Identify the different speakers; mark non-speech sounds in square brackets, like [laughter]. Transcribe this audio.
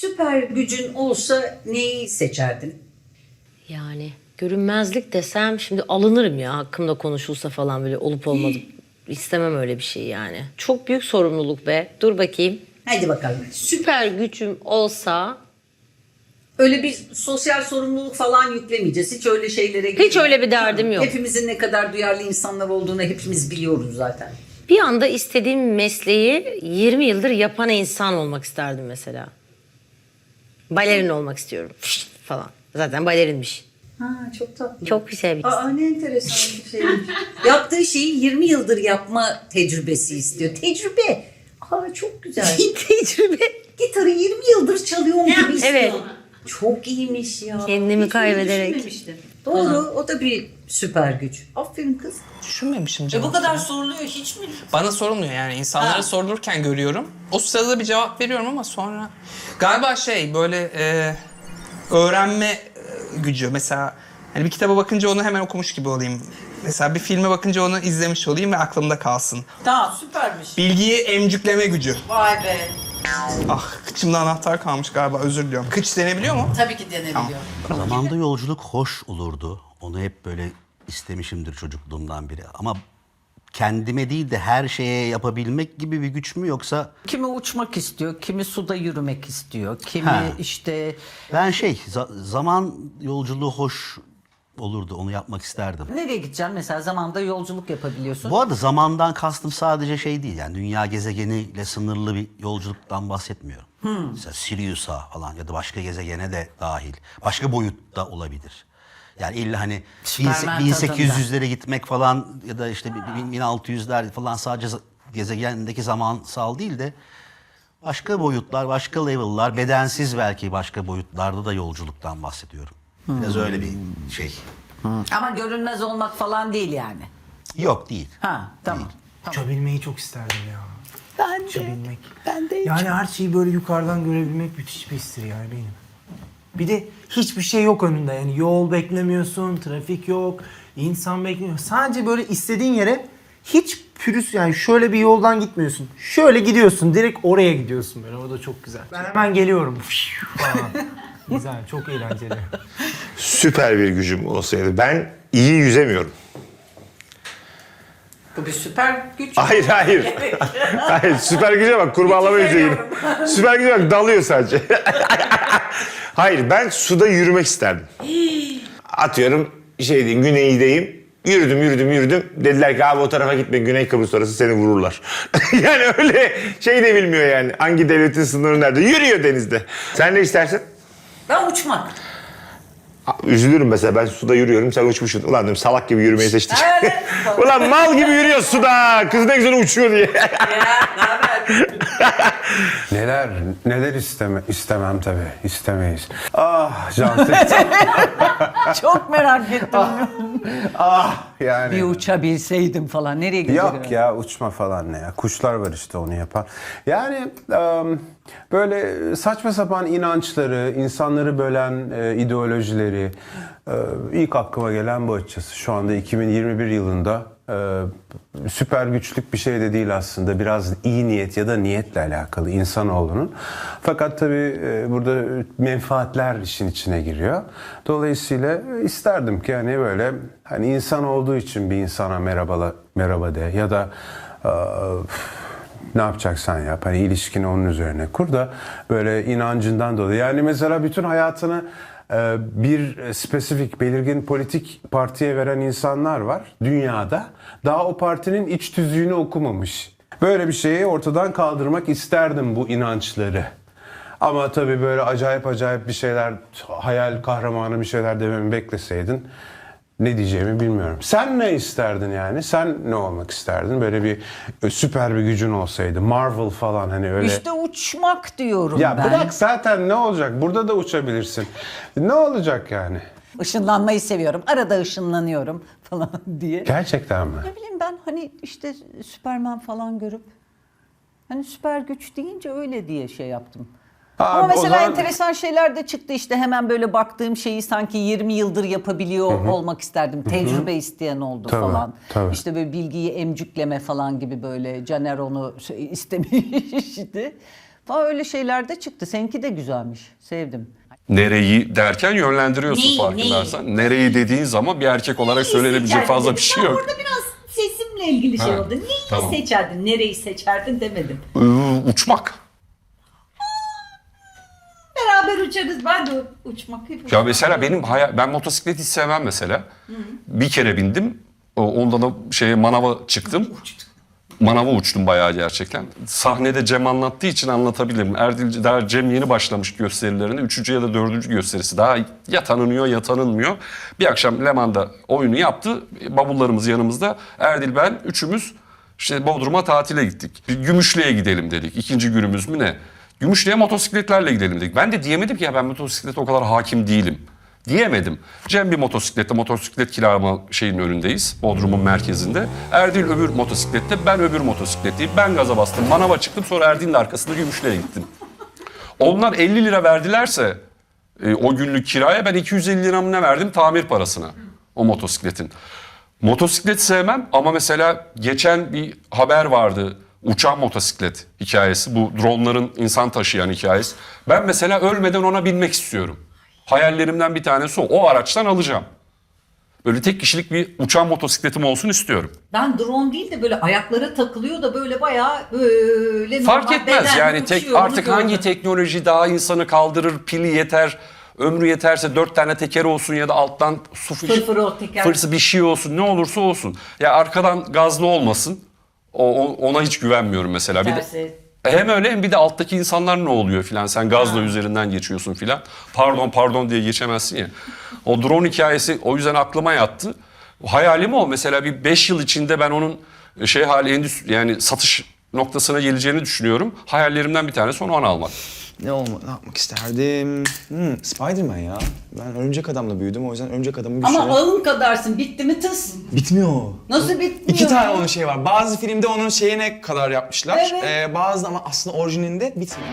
Speaker 1: Süper gücün olsa neyi seçerdin?
Speaker 2: Yani görünmezlik desem şimdi alınırım ya hakkımda konuşulsa falan böyle olup olmadı. İstemem öyle bir şey yani. Çok büyük sorumluluk be. Dur bakayım.
Speaker 1: Hadi bakalım.
Speaker 2: Süper gücüm olsa
Speaker 1: Öyle bir sosyal sorumluluk falan yüklemeyeceğiz. Hiç öyle şeylere
Speaker 2: Hiç öyle bir derdim yok.
Speaker 1: Hepimizin ne kadar duyarlı insanlar olduğunu hepimiz biliyoruz zaten.
Speaker 2: bir anda istediğim mesleği 20 yıldır yapan insan olmak isterdim mesela. Balerin olmak istiyorum Fışt falan. Zaten balerinmiş.
Speaker 1: Ha çok tatlı.
Speaker 2: Çok güzel bir
Speaker 1: Aa ne enteresan bir şeymiş. [laughs] Yaptığı şeyi 20 yıldır yapma tecrübesi istiyor. Tecrübe. Aa çok güzel. [laughs]
Speaker 2: tecrübe.
Speaker 1: Gitarı 20 yıldır çalıyorum gibi istiyor.
Speaker 2: Evet.
Speaker 1: Çok iyiymiş ya.
Speaker 2: Kendimi
Speaker 1: Hiç öyle
Speaker 2: kaybederek.
Speaker 1: düşünmemiştim. Doğru o da bir süper güç. Aferin kız.
Speaker 3: Düşünmemişim
Speaker 1: E
Speaker 3: canım.
Speaker 1: bu kadar soruluyor hiç mi?
Speaker 3: Bana sorulmuyor yani insanlara
Speaker 1: Ha.
Speaker 3: sorulurken görüyorum. O sırada bir cevap veriyorum ama sonra galiba şey böyle e, öğrenme e, gücü mesela hani bir kitaba bakınca onu hemen okumuş gibi olayım. Mesela bir filme bakınca onu izlemiş olayım ve aklımda kalsın.
Speaker 1: Tamam süpermiş.
Speaker 3: Bilgiyi emcükleme gücü.
Speaker 1: Vay be.
Speaker 3: Ah kıçımda anahtar kalmış galiba özür diliyorum. Kıç denebiliyor mu?
Speaker 1: Tabii ki denebiliyor.
Speaker 4: Zamanda yolculuk hoş olurdu. Onu hep böyle istemişimdir çocukluğumdan beri. Ama kendime değil de her şeye yapabilmek gibi bir güç mü yoksa
Speaker 5: Kimi uçmak istiyor, kimi suda yürümek istiyor, kimi
Speaker 4: Ha.
Speaker 5: işte
Speaker 4: ben şey za- zaman yolculuğu hoş olurdu. Onu yapmak isterdim.
Speaker 5: nereye gideceksin mesela zamanda yolculuk yapabiliyorsun.
Speaker 4: Bu arada zamandan kastım sadece şey değil yani dünya gezegeniyle sınırlı bir yolculuktan bahsetmiyorum. Mesela Sirius'a falan ya da başka gezegene de dahil. Başka boyutta olabilir. Yani illa hani
Speaker 5: Süpermen
Speaker 4: 1800'lere gitmek falan ya da işte 1600'ler falan sadece gezegendeki zamansal değil de başka boyutlar, başka level'lar, bedensiz belki başka boyutlarda da yolculuktan bahsediyorum. Biraz öyle bir şey.
Speaker 5: Ama görünmez olmak falan değil yani.
Speaker 4: Yok değil.
Speaker 5: Ha tamam.
Speaker 6: Uçabilmeyi çok isterdim ya.
Speaker 5: Ben
Speaker 6: Uçabilmek.
Speaker 5: Ben de
Speaker 6: Yani her şeyi böyle yukarıdan görebilmek müthiş bir histir yani benim. Bir de hiçbir şey yok önünde yani yol beklemiyorsun, trafik yok, insan beklemiyor. Sadece böyle istediğin yere hiç pürüz yani şöyle bir yoldan gitmiyorsun. Şöyle gidiyorsun direkt oraya gidiyorsun böyle o da çok güzel. Ben hemen geliyorum [laughs] falan. Güzel çok eğlenceli. [laughs]
Speaker 7: Süper bir gücüm olsaydı. Ben iyi yüzemiyorum.
Speaker 1: Bu bir süper güç.
Speaker 7: Hayır hayır. [laughs] [laughs] hayır süper güce bak kurbağalama yüzüğü. Süper güce bak dalıyor sadece. hayır ben suda yürümek isterdim. [gasps] Atıyorum şey diyeyim güneydeyim. Yürüdüm yürüdüm yürüdüm. Dediler ki abi o tarafa gitme Güney Kıbrıs orası seni vururlar. yani öyle şey de bilmiyor yani. Hangi devletin sınırı nerede? Yürüyor denizde. Sen ne istersin?
Speaker 1: Ben uçmak.
Speaker 7: Üzülürüm mesela ben suda yürüyorum sen uçmuşsun. Ulan diyorum salak gibi yürümeyi seçtik.
Speaker 1: Evet. [laughs]
Speaker 7: Ulan mal gibi yürüyor suda. Kız ne güzel uçuyor diye. [laughs]
Speaker 8: Neler, neler isteme, istemem tabii. istemeyiz. Ah Cantik. [laughs]
Speaker 5: Çok merak ettim.
Speaker 8: ah yani.
Speaker 5: bir uçabilseydim falan nereye gideceğim?
Speaker 8: Yok ya uçma falan ne ya. Kuşlar var işte onu yapan. Yani böyle saçma sapan inançları, insanları bölen e, ideolojileri e, ilk aklıma gelen bu açıkçası. Şu anda 2021 yılında e, süper güçlük bir şey de değil aslında. Biraz iyi niyet ya da niyetle alakalı insanoğlunun. Fakat tabii e, burada menfaatler işin içine giriyor. Dolayısıyla isterdim ki hani böyle hani insan olduğu için bir insana merhaba merhaba de ya da e, ne yapacaksan yap. Hani ilişkini onun üzerine kur da böyle inancından dolayı. Yani mesela bütün hayatını e, bir spesifik belirgin politik partiye veren insanlar var dünyada. Daha o partinin iç tüzüğünü okumamış. Böyle bir şeyi ortadan kaldırmak isterdim bu inançları. Ama tabii böyle acayip acayip bir şeyler, hayal kahramanı bir şeyler dememi bekleseydin ne diyeceğimi bilmiyorum. Sen ne isterdin yani? Sen ne olmak isterdin? Böyle bir e, süper bir gücün olsaydı. Marvel falan hani öyle.
Speaker 5: İşte uçmak diyorum
Speaker 8: ya
Speaker 5: ben.
Speaker 8: bırak zaten ne olacak? Burada da uçabilirsin. Ne olacak yani?
Speaker 5: Işınlanmayı seviyorum. Arada ışınlanıyorum falan [laughs] diye.
Speaker 8: Gerçekten mi?
Speaker 5: Ne bileyim ben hani işte Süperman falan görüp hani süper güç deyince öyle diye şey yaptım. Ama
Speaker 8: Abi, o
Speaker 5: mesela
Speaker 8: zaman-
Speaker 5: enteresan şeyler de çıktı işte hemen böyle baktığım şeyi sanki 20 yıldır yapabiliyor olmak isterdim. Tecrübe isteyen oldu
Speaker 8: Tabii,
Speaker 5: falan.
Speaker 8: tabii.
Speaker 5: İşte böyle bilgiyi emcükleme falan gibi böyle Caner onu şey [laughs] istemişti. Falan öyle şeyler de çıktı. Seninki de güzelmiş. Sevdim.
Speaker 9: Nereyi derken yönlendiriyorsun
Speaker 1: Neyi,
Speaker 9: farkındaysan. Nereyi dediğin zaman bir erkek olarak söylenebilecek
Speaker 1: seçerdin
Speaker 9: fazla
Speaker 1: dedim.
Speaker 9: bir şey yok.
Speaker 1: Orada biraz sesimle ilgili şey
Speaker 9: Ha,
Speaker 1: oldu. Neyi
Speaker 9: tamam.
Speaker 1: seçerdin, nereyi seçerdin demedim.
Speaker 9: Ee, uçmak.
Speaker 1: Uçarız. Ben de uçmak hep
Speaker 9: Ya mesela benim hayal, ben motosiklet hiç sevmem mesela. Bir kere bindim. O- Onda da şeye manava çıktım. Manava uçtum bayağı gerçekten. Sahnede Cem anlattığı için anlatabilirim. Erdil daha Cem yeni başlamış gösterilerine. Üçüncü ya da dördüncü gösterisi. Daha ya tanınıyor ya tanınmıyor. Bir akşam Leman'da oyunu yaptı. Bavullarımız yanımızda. Erdil ben üçümüz işte Bodrum'a tatile gittik. Bir Gümüşlü'ye gidelim dedik. İkinci günümüz mü ne? Gümüşlü'ye motosikletlerle gidelim dedik. Ben de diyemedim ki ya ben motosiklete o kadar hakim değilim. Diyemedim. Cem bir motosiklette motosiklet kiralama şeyin önündeyiz. Bodrum'un merkezinde. Erdil öbür motosiklette, ben öbür motosikletteyim. Ben gaza bastım, manava çıktım. Sonra Erdil'in arkasında Gümüşlü'ye gittim. Onlar 50 lira verdilerse e, o günlük kiraya ben 250 lira mı ne verdim tamir parasına o motosikletin. Motosiklet sevmem ama mesela geçen bir haber vardı. Uçan motosiklet hikayesi. Bu dronların insan taşıyan hikayesi. Ben mesela ölmeden ona binmek istiyorum. Hayallerimden bir tanesi o. O araçtan alacağım. Böyle tek kişilik bir uçan motosikletim olsun istiyorum.
Speaker 1: Ben drone değil de böyle ayaklara takılıyor da böyle bayağı böyle
Speaker 9: Fark etmez yani tek artık hangi
Speaker 1: gördüm.
Speaker 9: teknoloji daha insanı kaldırır, pili yeter, ömrü yeterse dört tane teker olsun ya da alttan su fırsı bir şey olsun ne olursa olsun. Ya arkadan gazlı olmasın. O, ona hiç güvenmiyorum mesela. Bir de,
Speaker 1: Tersi.
Speaker 9: hem öyle hem bir de alttaki insanlar ne oluyor filan. Sen gazla üzerinden geçiyorsun filan. Pardon pardon diye geçemezsin ya. O drone hikayesi o yüzden aklıma yattı. Hayalim o. Mesela bir 5 yıl içinde ben onun şey hali endüstri yani satış noktasına geleceğini düşünüyorum. Hayallerimden bir tanesi onu ona almak.
Speaker 10: Ne olma, ne yapmak isterdim? Hmm, Spider-Man ya. Ben örümcek adamla büyüdüm o yüzden örümcek adamı bir
Speaker 1: Ama
Speaker 10: şey- süre...
Speaker 1: ağın kadarsın. Bitti mi tıs?
Speaker 10: Bitmiyor.
Speaker 1: Nasıl bitmiyor?
Speaker 10: İki tane onun şeyi var. Bazı filmde onun şeyine kadar yapmışlar.
Speaker 1: Evet.
Speaker 10: Ee, bazı ama aslında orijininde bitmiyor.